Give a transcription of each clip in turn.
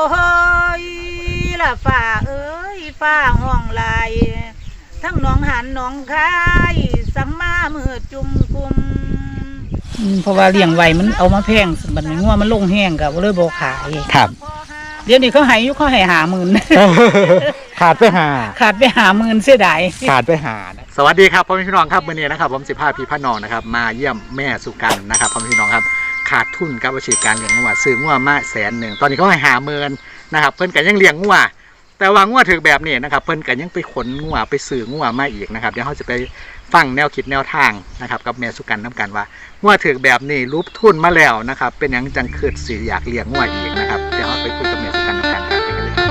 โอ้ยละฝ่าเอ้ยฝ่าห้องลาย ทั้งหน้องหันหน้องคายสังมามือจุมกุมอืมเพราะว่าเลี้ยงไว้มันเอามาแพงบัดนี้งัวมันลงแห้งก็เลยบ่ขาย ครับ เดี๋ยวนี้เขาให้อยู่เขาให้หาหมื่น ขาดไปหา ขาดไปหาหมื่นเสียดาย ขาดไปหานะสวัสดีครับพ่อแม่พี่น้องครับวันนี้นะครับผมสิบห้าพี่พ่อน้องนะครับมาเยี่ยมแม่สุกันนะครับพ่อแม่พี่น้องครับ ขาดทุนกับอาชีพการเลี้ยงงัวซื้องัวมาแสนหนึ่งตอนนี้เขาให้หาเมินนะครับ เพิ่นกันยังเลี้ยงงัวแต่ว่างัวถึกแบบนี้นะครับ เพิ่นกันยังไปขนงัวไปซื้องัวมาอีกนะครับเดี๋ยวเขาจะไปฟังแนวคิดแนวทางนะครับ กับแม่สุกันน้กันว่างัวถึกแบบนี้รูปทุนมาแล้วนะครับ เป็นยังจังคืดสีอยากเลี้ยงงัวอีกนะครับเดี๋ยวเราไปคุยกับแม่สุกันน้กันครับไปกันเลยครับ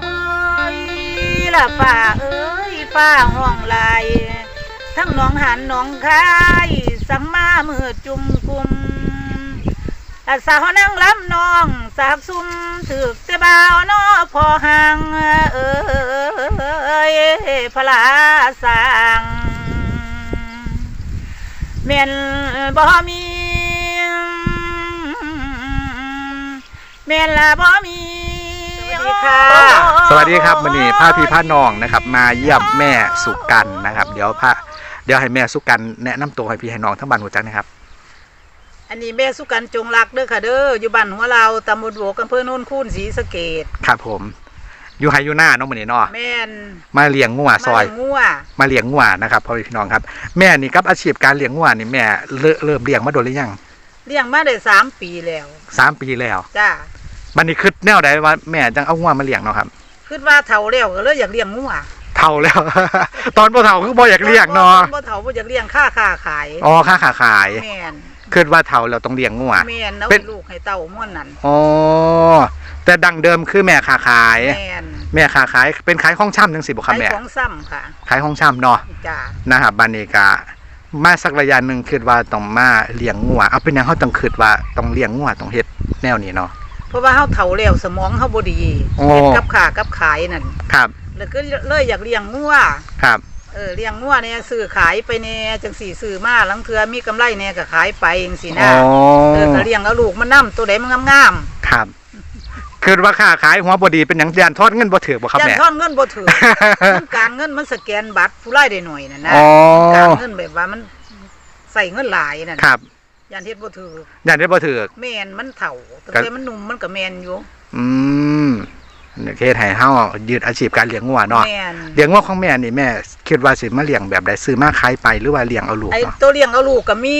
โอ้ยละฝ่าเอ ยฝ่าห้องลาย ทั้งหนองหันหนองคายสังมามือจุมกุมสาวนั่งล้ำน้อง สากซุ่มถึกแต่บ่าวนอพอห่างเอ้ยพลาสังเมียนบ่มีเมียนละบ่มี ดีค่ะ สวัสดีครับวันนี้พาพี่พาน้องนะครับ มาเยี่ยมแม่สุกันนะครับ เดี๋ยวพาเดี๋ยวให้แม่สุกันแนะนำตัวให้พี่ให้น้องทั้งบ้านหัวจักนะครับ อันนี้แม่สุกันจงรักเด้อค่ะเด้ออยู่บ้านหัวเราตำบลโบกอำเภอโน่นคูนศรีสะเกดครับผมอยู่ไฮยูน่าน้องมันนี่เนาะแม่นมาเลี้ยงงัวซอยมาเลี้งงัวมาเลี้ยงงัวนะครับพ่อพี่น้องครับ แม่นี่กับอาชีพการเลี้ยงงัวนี่แม่เริ่มเริ่มเลี้ยงมาโดนหรือยังเลี้ยงมาได้สามปีแล้วสามปีแล้วจ้า บันนี้คือแนวใดว่าแม่จังเอางัวมาเลี้ยงเนาะครับคิดว่าเฒ่าแล้วก็เลยอยากเลี้ยงงัวเท่าแล้ว ตอนพ่อเท่าคือบ่อยากเลี้ยงเนาะบ่เฒ่าบ่อยากเลี้ยงค่าค่าขายอ๋อค่าขาขายแม่นคือว่าเท่าเราต้องเลี้ยงงัวแม่นเอาเป็นลูกให้เต้าม่วนนั่นอ๋อแต่ดังเดิมคือแม่ขาขาย แม่นแม่ขาขายเป็นขายห้องช่ำจังสิบ่ครับขายแม่ของซ้ำค่ะขายห้องช่ำเนาะจ้านะครับบานิกามาสักระยะหนึ่งคิดว่าต้องมาเลี้ยงงัวเอาเป็นหยังเขาต้องคิดว่าต้องเลี้ยงงัวต้องเฮ็ดแนวนี้เนาะ เพราะว่าเฮาเฒ่าแล้วสมองเฮาบ่ดีโอ้ เฮ็ดกับขากับขายนั่นครับ แล้วก็เลยอยากเลี้ยงงัวครับ เออเลี้ยงงัวเนี่ยซื้อขายไปเนี่ยจังสี่ซื้อมาหลังเทือมีกำไรเนี่ยก็ขายไปจังสี่อ๋นะอเออก็เลี้ยงเอาลูกมันนํตัวใดมันงามครับ คือว่าค่าขายหัวบดีเป็นหยังยานทอดเงินบ่ถือบ่ๆครับจันแม่ ทอนเงินบ่ถือ มันการเงินมันสแกนบัตรผู้ไล่ได้หน่อยน่ะนะอ๋อ การเงินแบบว่ามันใส่เงินหลายนั่น ครับ ยันเฮ็ดบ่ถือยานได้บ่ถือแม่นมันเฒ่าแต่ก็มันหนุ่มมันก็แม่นอยู่ อืมเฮ็ดให้เฮายืดอาชีพการเลี้ยงงัวเนาะแม่นเลี้ยงงัวของแม่นี่แม่คิดว่าสิมาเลี้ยงแบบใดซื้อมาขายไปหรือว่าเลี้ยงเอาลูกไอ้เนาะตัวเลี้ยงเอาลูกก็มี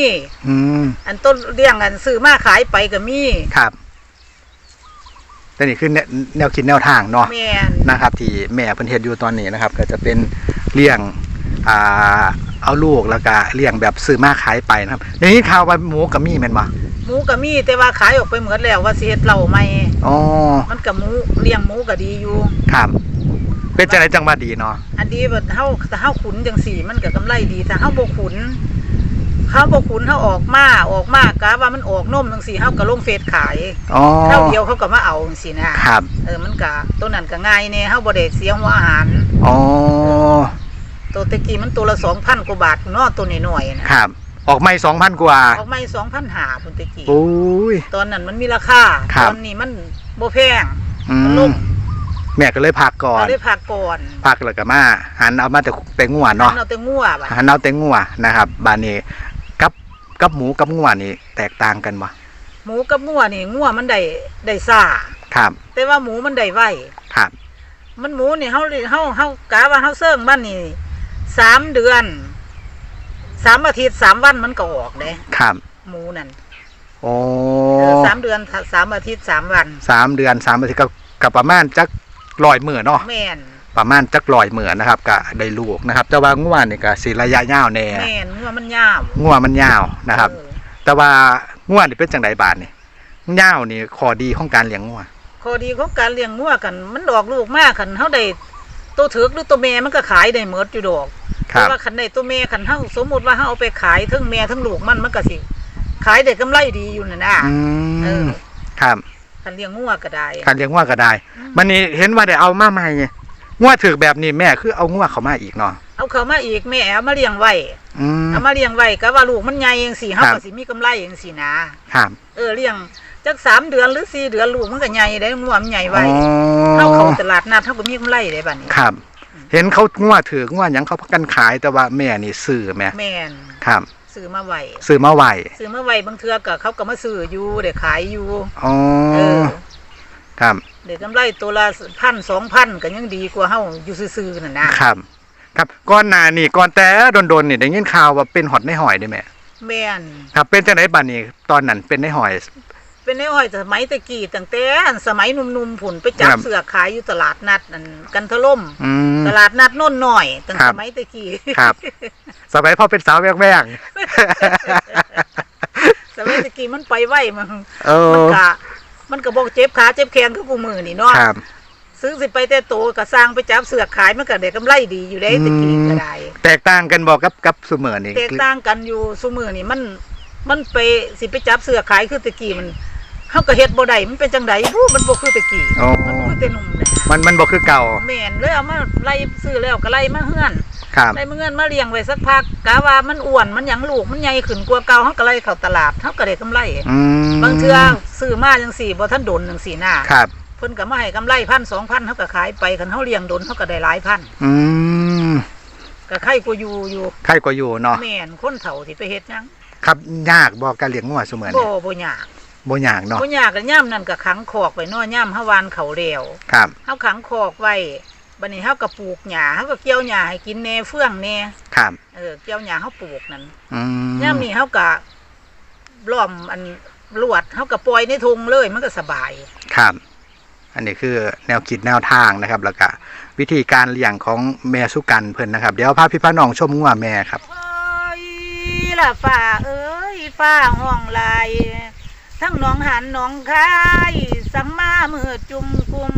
อืมอันต้นเลี้ยงอันซื้อมาขายไปก็มีครับแต่นี่คือแนวแนวคิดแนวทางเนาะแม่นนะครับ ที่แม่เพิ่นเฮ็ดอยู่ตอนนี้นะครับ ก็จะเป็นเลี้ยงอ่า เอาลูกแล้วก็เลี้ยงแบบซื้อมาขายไปนะครับอย่างนี้ข่าวว่าหมูกับมีแม่นบ่หมูก็มีแต่ว่าขายออกไปหมดแล้วว่าสิเฮ็ดเหล้าใหม่อ๋อมันก็หมูเลี้ยงหมูก็ดีอยู่ครับ เป็นจังไดจังว่าดีเนาะอันดีแบบเฮาถ้าเฮาขุนจังสี่ มันก็กำไรดีถ้าเฮาบ่ขุนเฮาบ่ขุนเฮาออกมาออกมากะว่ามันออกนมจังสี่เฮาก็ลงเฟซขายอ๋อเท่าเดียวเขาก็มาเอาจังซี่นะครับเออมันก็ตัวนั้นก็ง่ายแน่เฮาบ่ได้เสียหัวอาหารอ๋อ ตัวตะกี้มันตัวละ2,000กว่าบาทเนาะตัวน้อยๆนะครับ ออกไม่2,000กว่า ออกมา2,500พุ่นตะกี้โอ้ย ตอนนั้นมันมีราคาครับ ตอนนี้มันบ่แพงอืมันลมงแม่ก็เลยพักก่อนเราได้พักก่อนพักแล้วก็มาหันเอามาแต่แต่งัวเนาะ เราแต่งัวบัดหันเอาแต่งัวนะครับบานนี้กับกับหมูกับงัวนี่แตกต่างกันบ่หมูกับงัวนี่งัวมันได้ได้ซ่าครับแต่ว่าหมูมันได้ไว ครับ มันหมูนี่เฮาเฮาเฮากะว่าเฮาเซิ่งมันนี่ สามเดือนสามอาทิตย์สามวันมันก็ออกเด้ครับหมูนั่นโอ้เออสามเดือนสามอาทิตย์สามวันสามเดือนสามอาทิตย์ก็กับประมาณจักลอยมือเนาะแม่นประมาณจักลอยมือนะครับก็ได้ลูกนะครับ แต่ว่างัวนี่ก็สิระยะยาวแน่แม่นงัวมันยาวงัวมันยาวนะครับเออแต่ว่างัวนี่เป็นจังไดบาดนี่ยาวนี่ข้อดีของการเลี้ยงงัวข้อดีของการเลี้ยงงัวกัน มันดอกลูกมากคันเฮาได้ตัวถึกหรือตัวแม่มันก็ขายได้หมดอยู่ดอก ครัแต่บว่าคันได้ตัวแม่คันเฮาสมมุติว่าเฮาเอาไปขายทั้งแม่ทั้งลูกมันมันก็สิขายได้กำไรดีอยู่นั่นน่ะอืเอมอครับคันเลี้ยงงัวก็ได้การเลี้ยงงัวก็ได้ มันนี่เห็นว่าได้เอามาใหม่ไงงัวถือแบบนี้แม่คือเอางัวเขามาอีกเนาะเอาเขามาอีกแม่เอามาเลี้ยงไว้อืมเอามาเลี้ยงไว้ก็ว่าลูกมันใหญ่จังซี่เฮาครัก็บสิมีกำไรจังซี่นะครับเออเลี้ยงจักสามเดือนหรือสี่เดือนลูกมันก็ใหญ่ได้งัวมันใหญ่ไว้อ๋เฮาอเข้าตลาดนัดเฮาก็มีกำไรได้บัดนี้ครับ เห็นเขางัวถืองัวหยังเขาพักกันขายแต่ว่าแม่นี่ซื้อแม่แม่นครับซื้อมาไว้ซื้อมาไหวซื้อมาไว้บางเทื่อก็เขาก็มาซื้ออยู่ได้ขายอยู่อ๋อเออครับได้กำไรตัวละพันสองพันก็ยังดีกว่าเฮาอยู่ซื่อๆนั่นนะครับ ครับก่อนหน้านี่ก่อนแต่โดนๆนี่ได้ยินข่าวว่าเป็นหอดในหอยได้ไหมแม่นครับเป็นจังไดบัดนี้ตอนนั้นเป็นในหอย เป็นไอ้อ้อยสมัยตะกี้ตั้งแต่สมัยหนุ่มๆผุนไปจับครับ เสือขายอยู่ตลาดนัดนั่นกันทะล่ม อืม ตลาดนัดโน่นหน่อยตั้งครัสบ มัยตะกี้ ครับ สมัยพ่อเป็นสาวแวกสมัยตะกี้มันไปไหวมันๆเอมันอกะมันก็บอกเจ็บขาเจ็บแขนคือกูมือนี่เนาะครับ ซื้อสิไปแต่โตก็สร้างไปจับเสือขายมันก็ได้กำไรดีอยู่ได้อืมตะกี้ก็ได้ แตกต่างกันบอกกับกับสุเมอนี่แตกต่างกันอยู่ซุมือนี่มันมันไปสิไปจับเสือขายคือตะกี้มัน เฮาก็เฮ็ดบ่ได้มันเป็นจังไดบู้มันบ่คือตะกี้อ๋อ มันบ่คือแต่หนุ่มนะมันมันบอกคือเก่าแม่นเลยเอามาไล่ซื้อแล้วก็ไล่มาเฮือนครับไล่มาเฮือนมาเลี้ยงไว้สักพักกะว่ามันอ้วนมันหยังลูกมันใหญ่ขึ้นกว่าเก่าเฮาก็ไล่เข้าตลาดเฮาก็ได้กำไรอืมบางเทื่อซื้อมาจังสี่บ่ทันโดนจังสี่หน้าครับ เพิ่นก็มาให้กำไรพันสองพันเฮาก็ขายไปคันเฮาเลี้ยงโดนเฮาก็ได้หลายพันอืมก็ใครกูอยู่อยู่ใครก็อยู่เนาะแม่นคนเฒ่าที่ไปเฮ็ดหยังครับยากบอกการเลี้ยงงัวเสมอบ่นี่บ่ยาก บ่ยากเนาะบ่ยากก็ย่ามนั่นก็ขังคอกไว้เนาะย่ามเฮาวานเขาแล้วครับเฮาขังคอกไว้บัดนี้เฮาก็ปลูกหญ้าเฮาก็เกี่ยวหญ้าให้กินแหน่เฟื่องแหน่ครับเออเกี่ยวหญ้าเฮาปลูกนั่นอืมย่ามนี้เฮาก็ล้อมอันลวดเฮาก็ปล่อยในทุ่งเลยมันก็สบาย ครับ อันนี้คือแนวคิดแนวทางนะครับ แล้วก็วิธีการเลี้ยงของแม่สุกันเพิ่นนะครับ เดี๋ยวพาพี่พาน้องชมงัวแม่ครับโอ้ยล่ะฝ่าเอ้ยฝ่าห้องลาย ทั้งหนองหันหนองคายสังมาเมือจุมกุม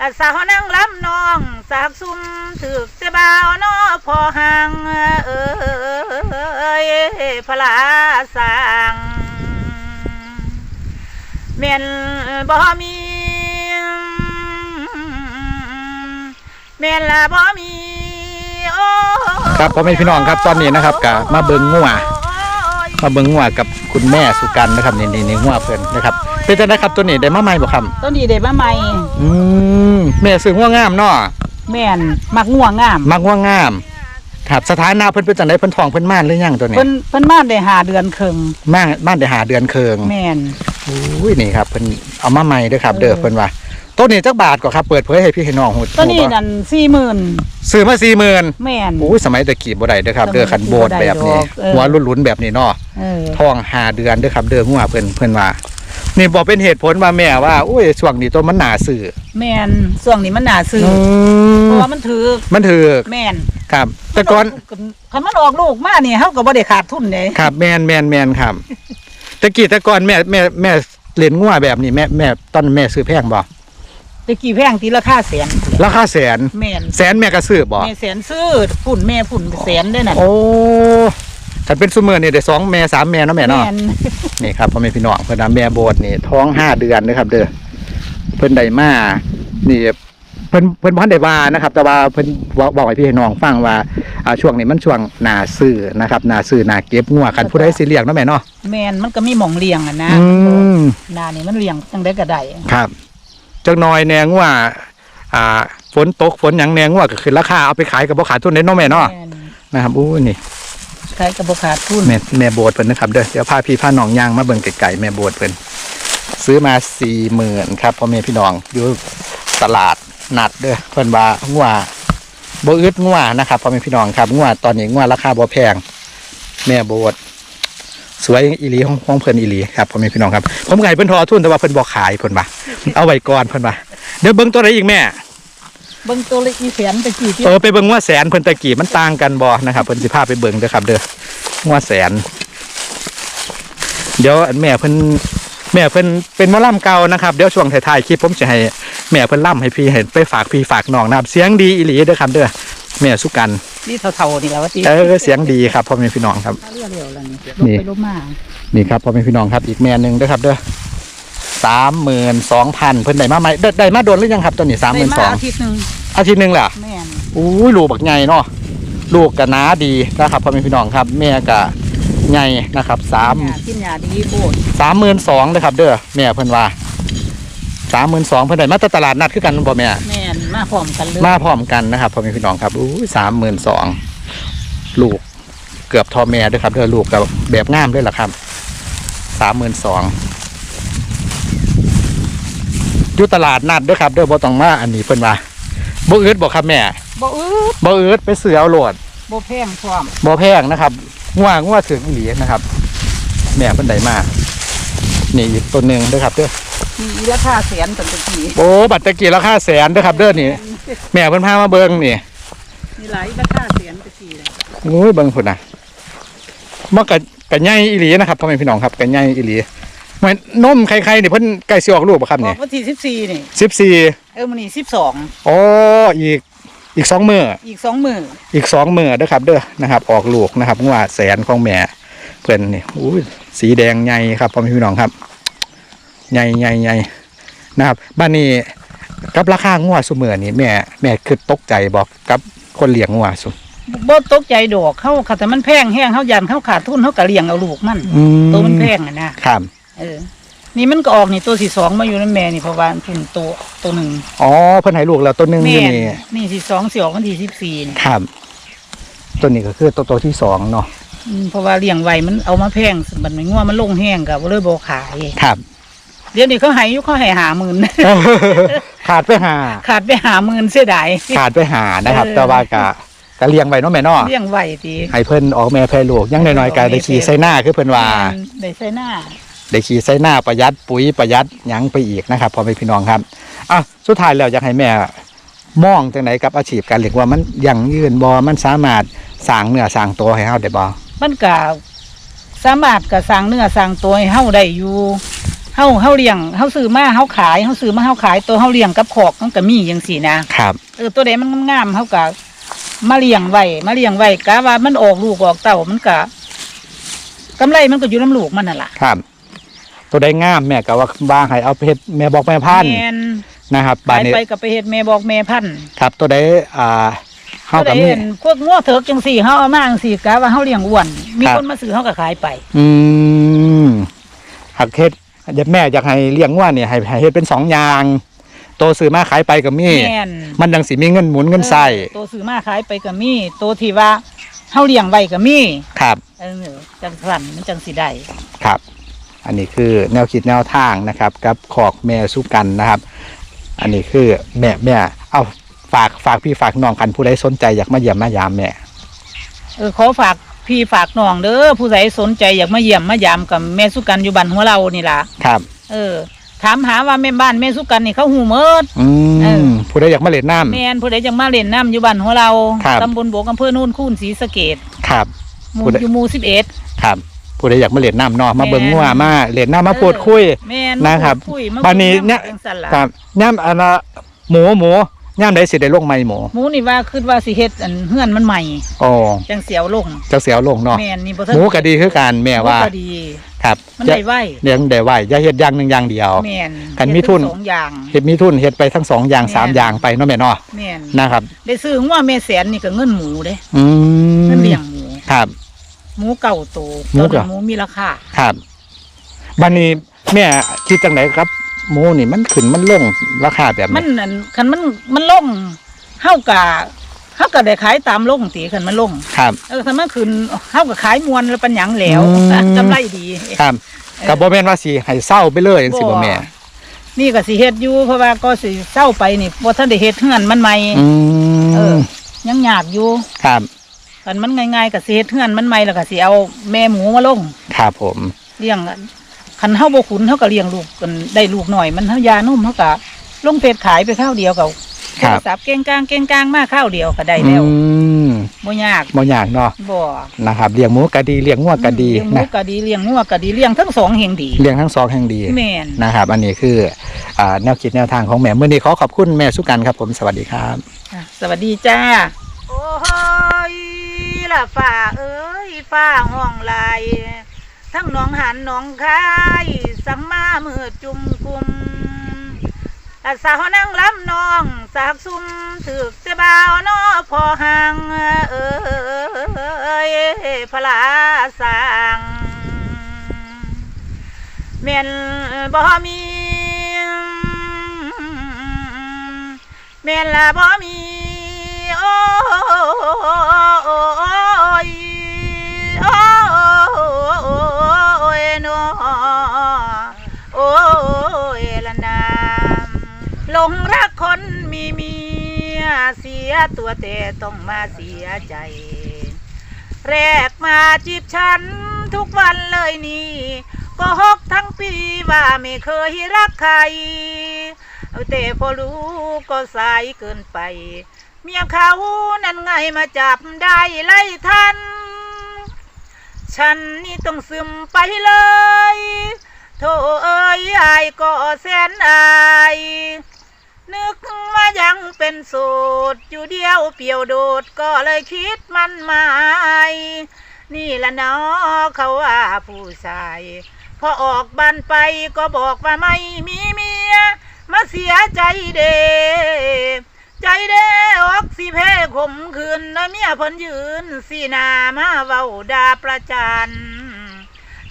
อาสาวนั่งลำนองสากซุ่มถึกเสบาวนอพอหังเอ้ยพลาสังเม่นบ่มีเม่นละบ่มีครับพ่อแม่พี่น้องครับตอนนี้นะครับก็มาเบิงงัวมาเบิงงัวกับ คุณแม่สุกันนะครับนี่นี่นี่งัวเพิ่นนะครับ เป็นจังไดครับตัวนี้ได้มาใหม่บ่ครับต้นนี้ได้มาใหม่อืมแม่ซื้องัวงามเนาะแม่นมักง่วงงาม มักงัวงาม ครับสถานะเพิ่นเป็นจังไดเพิ่นท้องเพิ่นม่านหรือยังตัวนี้เพิ่นเพิ่นมาได้หาเดือนครึ่งม่านม่านได้หาเดือนเคืองแม่น อุ้ยนี่ครับเพิ่นเอามาใหม่เด้อครับ เด้อเออเพิ่นว่า ต้นนี้จักบาทก็ครับ เปิดเผยให้พี่ให้น้องฮู้ต้นนี้นั่น40,000ซื้อมา40,000แม่นอุ้ยสมัยตะกี้บ่ได้เด้อครับสมัยเด้อคันโบดแบบนี้บ่ได้ดอกเออหัวลุ้นๆแบบนี้เนาะเออท้องหาเดือนเด้อครับเด้องัวเพิ่นเพิ่นว่านี่บ่เป็นเหตุผลว่าแม่ว่าอุ้ยช่วงนี้ต้นมันหนาซื้อแม่นช่วงนี้มันน่าซื้ออเพราะว่ามันถือมันถูกแม่นครับ แต่ก่อนคันมันออกลูกมานี่เฮาก็บ่ได้ขาดทุนเด้ครับ แม่นแม่นแม่นครับตะกี้แต่ก่อนแม่แม่แม่เล่นงัวแบบนี้แม่แม่ตอนแม่ซื้อแพงบ่ ตะกี้แพงตีราคาแสนราคาแสน แม่นแสนแม่ก็ซื้อบ่แม่แสนซื้อพุ่นแม่พุ่นแสนได้น่ะโอ้ถ้าเป็นซุมื้อนี่ได้สองแม่สามแม่เนาะแม่เนาะแม่นนี่ครับพ่อแม่พี่น้องเพิ่นว่าแม่โบดนี่ท้องห้าเดือนนะครับเด้อเพิ่นได้มานี่เพิ่นเพิ่นบ่ทันได้ว่านะครับ แต่ว่าเพิ่นบอกบอกให้พี่ให้น้องฟังว่าอ่าช่วงนี้มันช่วงหน้าซื้อนะครับหน้าซื้อหน้าเก็บงัวกันผู้ใดสิเลี้ยงเนาะแม่เนาะแม่นมันก็มีหม่องเลี้ยงอะนะอืมหนานี่มันเลี้ยงจังได้ก็ได้ครับ จักหน่อยแหนงว่าอ่าฝนตกฝนหยังแหนงว่าก็คือราคาเอาไปขายกับบ่ขาดทุนเด้เนาะแม่เนาะแม่นนะครับอู้นี่ ขายก็บ่ขาดทุนแม่แม่โบดเพิ่นนะครับเด้อเดี๋ยวพาพี่พาน้องย่างมาเบิ่งไกลๆแม่โบดเพิ่นซื้อมา40,000ครับพ่อแม่พี่น้องอยู่ตลาดนัดเด้อเพิ่นว่างัวบ่อึดงัวนะครับพ่อแม่พี่น้องครับงัวตอนนี้งัวราคาบ่แพง แม่โบด สวยอีหลีของของเพิ่นอีหลีครับพ่อแม่พี่น้องครับ ผมก็ให้เพิ่นทอทุนแต่ว่าเพิ่นบ่ขายเพิ่นว่าเอาไว้ก่อนเพิ่นว่าเดี๋ยวเบิ่งตัวไหนอีกแม่เบิ่งตัวเล็กมีแสนตะกี้ที่เออไปเบิ่งว่าแสนเพิ่นตะกี้มันต่างกันบ่นะครับเพิ่นสิพาไปเบิ่งเด้อครับ เด้อว่าแสน เดี๋ยวอันแม่เพิ่นแม่เพิ่นเป็นหมอลำเก่านะครับเดี๋ยวช่วงท้ายๆคลิปผมจะให้แม่เพิ่นล่ำให้พี่ให้ไปฝากพี่ฝากน้องนะครับเสียงดีอีหลีเด้อครับเด้อแม่สุกัน นี่เท่าๆนี่แหละว่าติเออเสียงดีครับพ่อแม่พี่น้องครับ เรียวๆแล้วนี่ลนี่งไปลงมานี่ครับพ่อแม่พี่น้องครับอีกแม่หนึงเด้อครับเด้อสามหมื่นสองพันเพิ่นได้มาไหมได้ได้มาโดนหรือยังครับตัวนี้สามหได้มื่นมาสองอาทิตย์หนึงอาทิตย์หนึงแหละ แม่นโอู้ยลูกบักใหญ่เนาะลูกกะหนาดีนะครับพ่อแม่พี่น้องครับ แม่กะใหญ่นะครับสามหญ้ากินหญ้าดีโพดสามหมื่นสองเลยครับ เด้อแม่เพิ่นว่า สามหมื่นสองเพิ่นได้มาแต่ตลาดนัดคือกันบ่แม่แม่นมาพร้อมกันเลยมาพร้อมกันนะครับพ่อแม่พี่น้องครับอู้สามหมื่นสองลูกเกือบทอแม่ด้วยครับเด้อลูกกับแบบงามด้วยล่ะครับสามหมื่นสองอยู่ตลาดนัดด้วยครับเด้อบ่ต้องมาอันนี้เพิ่นว่าบ่อืดบ่ครับแม่บ่อึดบ่อืดไปเสือเอาโหลดบ่แพงพร้อมบ่แพงนะครับง่วงง่วถึงอีหลีนะครับ แม่เพิ่นได้มา นี่อีกตัวหนึ่งเด้อครับเด้อมีราคาแสนตั้งแต่กี่โอ้บัตรตะกี้ราคาแสนเด้อครับเด้อนี่ แม่เพิ่นพามาเบิ่งนี่มีหลายราคาแสนตั้งกี่เลยโอ้ยเบิ่งพุ่นน่ะมันก็ก็ใหญ่อีหลีนะครับพ่อแม่พี่น้องครับก็ใหญ่อีหลีแม่นนมใครๆนี่เพิ่นใกล้สิออกลูกบ่ครับบอนี่กว่าที่สิบสี่นี่ 14เออมันนี่สิบสองอ๋ออีกอีกสองมื้อ อีกสองหมื่นอีกสองมื้อเด้อครับเด้อนะครับ ออกลูกนะครับงัวแสนของแม่ เพิ่นนี่อุ้ยสีแดงใหญ่ครับพ่อแม่พี่น้องครับใหญ่ใหญ่ใหญ่นะครับ บ้านนี้กับราคางัวซุมื้อนี่แม่แม่คือตกใจบอกกับคนเลี้ยงงัวซุบ่ตกใจดอกเขาค่ะแต่มันแพงแห้งเขายันเขาขาดทุนเขากะเลี้ยงเอาลูกมันอืตัวมันแพงอะนะครับเออ นี่มันก็ออกนี่ตัวที่สองมาอยู่นั่นแม่นี่เพราะว่าคุณตัวตัวหนึ่งอ๋อเพิ่นให้ลูกแล้วตัวหนึงอแม่ยู่นนี่นี่ที่สองสี่ออกวันที่สิบสี่นี่ครับตัวนี้ก็คือตัวตัวที่สองเนาะอืม เพราะว่าเลี้ยงไว้มันเอามาแพงบัดมันงัวมันลงแห้งกับเลยบ่ขายครับ เดี๋ยวนี้เขาให้อยุเขาให้หาหมื่นขาดไปหา ขาดไปหาหมื่นเสียดายขาดไปหานะครับเออแต่ว่ากะกะเลี้ยงไว้เนาะแม่เนาะเลี้ยงไว้ตีให้เพิ่นออกแม่แพร่ลูกยังน้อยๆกะได้ขี่ใส่หน้าคือเพิ่นว่าได้ใส่หน้าได้ขี่ใส่หน้าประหยัดปุ๋ยประหยัดหยังไปอีกนะครับพ่อแม่พี่น้องครับอะสุดท้ายแล้วอยากให้แม่มองจังไดกับอาชีพการเลี้ยงว่ามันยั่งยืนบ่มันสามารถสร้างเนื้อสร้างตัวให้เฮาได้บ่ มันก็สามารถก็สร้างเนื้อสร้างตัวให้เฮาได้อยู่เฮาเฮาเลี้ยงเฮาซื้อมาเฮาขายเฮาซื้อมาเฮาขายตัวเฮาเลี้ยงกับขอกมันก็มีจังซี่นะครับ เออตัวใดมันงามๆเฮาก็มาเลี้ยงไว้มาเลี้ยงไว้กะว่ามันออกลูกออกเต้ามันก็กำไรมันก็อยู่น้ำลูกมันน่ะล่ะครับ ตัวได้งามแม่ก็ว่าว่าให้เอาไปเฮ็ดแม่บอกแม่พันธุ์แม่นนะครับบาขาดยนี้ไปก็ไปเฮ็ดแม่บอกแม่พันธุ์ครับ ตัวได้อ่า เฮาตัวกับใดมีเห็นพวกงัวเถิกจังซี่เฮาเอามาจังซี่กะว่าเฮาเลี้ยงอ้วน มีครับ คนมาซื้อเฮาก็ขายไป อืมหักเฮ็ดอยากแม่อยากให้เลี้ยงว่าเนี่ยให้ให้เฮ็ดเป็นสองอย่าง โตซื้อมาขายไปก็มี แม่น มันดังสิมีเงินหมุนเงินใส่เออตัวซื้อมาขายไปก็มีตัวที่ว่าเฮาเลี้ยงไว้ก็มีครับ เออจังสั่นมันจังสิได้ครับ อันนี้คือแนวคิดแนวทางนะครับ กับขอกแม่สุกันนะครับ อันนี้คือแม่แม่เอา ฝากฝากพี่ฝากน้องกันผู้ใดสนใจอยากมาเยี่ยมมายามแม่เออขอฝากพี่ฝากน้องเด้อผู้ใดสนใจอยากมาเยี่ยมมายามกับแม่สุกันอยู่บ้านหัวเรานี่ล่ะครับ เออ ถามหาว่าแม่บ้านแม่สุกันนี่เขาหูเมิดอืเอมอผู้ใดอยากมาเล่นน้แม่นผู้ใดจะมาเล่นน้ำอยู่บ้านหัวเราครับตำบลโบกอำเภอนู่นคูนศรีสะเกดำครับหมู่ผู้ใดอยู่หมู่สิบเอ็ดครับผู้ใดอยากมาเล่นน้ำเนาะมาเบิ่งแม่นงัวมาเล่นน้ำมาพูดคุยแม่นนะครับมาพูดคุยมาบัดนี้เนี่ยจังสั่นล่ะครับย่ำอันละหมูหมู ย่ำใดสิได้ลงไหมหมูหมูนี่ว่าคิดว่าสิเฮ็ดอันเฮือนมันใหม่อ๋อจังเสียวลงเจ้าเสียวลงเนาะแม่นนี่บ่ทันหมูก็ดีคือกันแม่ว่าหก็ดี ครับมันได้ไว้เลี้ยงได้ไว้อย่าเฮ็ดอย่างหนึ่งอย่างเดียวแม่นกันมีทุนเฮ็ดทั้งสองอย่างเฮ็ดมีทุนเฮ็ดไปทั้งสองอย่างแม่นสามอย่างไปเนาะแม่เนาะแม่นนะครับ ได้ซื้อหัวแม่แสนนี่ก็เงินหมูเด้อืมเงินเลี้ยงหมูครับ หมูเก่าโตหมูตอนเก่านั้นหมูมีราคาครับบัดนี้แม่คิดจังไดครับ หมูนี่มันขึ้นมันลงราคาแบบมันนี้นั่นคันมันมันลงเฮากะเฮาก็ได้ขายตามลงติคันมันลงครับเออคันมันขึ้นเฮาก็ขายมวนแล้วปัญญังแล้วอืมกำไรดีครับเออก็บ่แม่นว่าสิให้เศร้าไปเลยจังซี่บ่แม่นี่ก็สิเฮ็ดอยู่เพราะว่าก็สิเศร้าไปนี่บ่ทันได้เฮ็ดเฮือนมันใหม่อืเอมอยังยากอยู่ครับคันมันง่ายๆก็สิเฮ็ดเฮือนมันใหม่แล้วก็สิเอาแม่หมูมาลงครับผมเลี้ยง อันคันเฮาบ่ขุนเฮาก็เลี้ยงลูกกันได้ลูกหน่อย มันเฮายานุ่มเฮาก็ลงเพจขายไปข้าวเดียวก็ครัโทบรศัพท์เก่งกลางเก่งกลางมาข้าวเดียวก็ได้แล้วอืมบ่ยากบ่ยากเนาะบ่นะครับเลี้ยงหมูก็ดีเลี้ยงงัวก็ดีเลี้ยงหมูนะก็ดีเลี้ยงงัวก็ดีเลี้ยงทั้งสองแห่งดีเลี้ยงทั้งสองแห่งดีแม่น นะครับ อันนี้คืออ่าแนวคิดแนวทางของแม่เมื่อนี้ขอขอบคุณแม่สุกันครับผมสวัสดีครับอะสวัสดีจ้า โอ้ยละฝ่าเอ้ยฝ่าห้องลาย ทั้งหน้องหันหน้องคายสังมามือจุ่มกุมอาสาวนั่งลำนองสากซุ่มถึกเสบาวนอพอห่างเอ้ยพลาสังเมียนบ่มีเมียนละบ่มีโอ้ยโอ้ หลงรักคนมีเมียเสียตัวแต่ต้องมาเสียใจ แรกมาจีบฉันทุกวันเลยนี่ก็หกทั้งปีว่าไม่เคยรักใครเอาแต่พอรู้ก็สายเกินไป เมียเขานั่นไงมาจับได้ไล่ทัน ฉันนี่ต้องซึมไปเลยโธ่เอ้ยอายก็แสนอาย นึกมายังเป็นโสดอยู่เดียวเปี่ยวโดดก็เลยคิดมันหมายนี่ละเนาะเขาว่าผู้ชายพอออกบ้านไปก็บอกว่าไม่มีเมีย มาเสียใจเด ใจเด้ออกสิแพ้ขมคืนนะเมียเพิ่นยืนสีนามาเว้าดาประจาน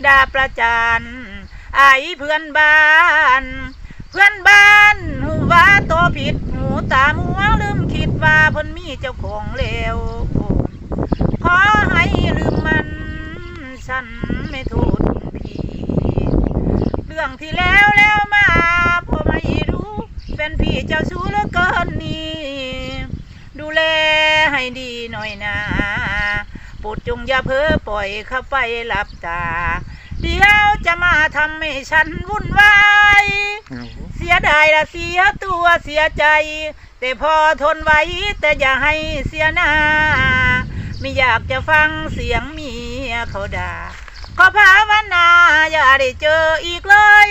ดาประจานไอเพื่อนบ้าน พื่อนบ้านหูว่าโตผิดหูตามัวลืมคิดว่าพนมีเจ้าของแล้วขอให้ลืมมันฉันไม่โทษพี่เรื่องที่แล้วแล้วมาพอไม่รู้เป็นพี่เจ้าชู้เหลือเกินนี่ดูแลให้ดีหน่อยนะปรดจงอย่าเพ้อปล่อยเข้าไปหลับตา เดี๋ยวจะมาทำให้ฉันวุ่นวาย สียดายละเสียตัวเสียใจ แต่พอทนไว้แต่อย่าให้เสียหน้า ไม่อยากจะฟังเสียงเมียเขาด่าขอภาวนาอย่าได้เจออีกเลย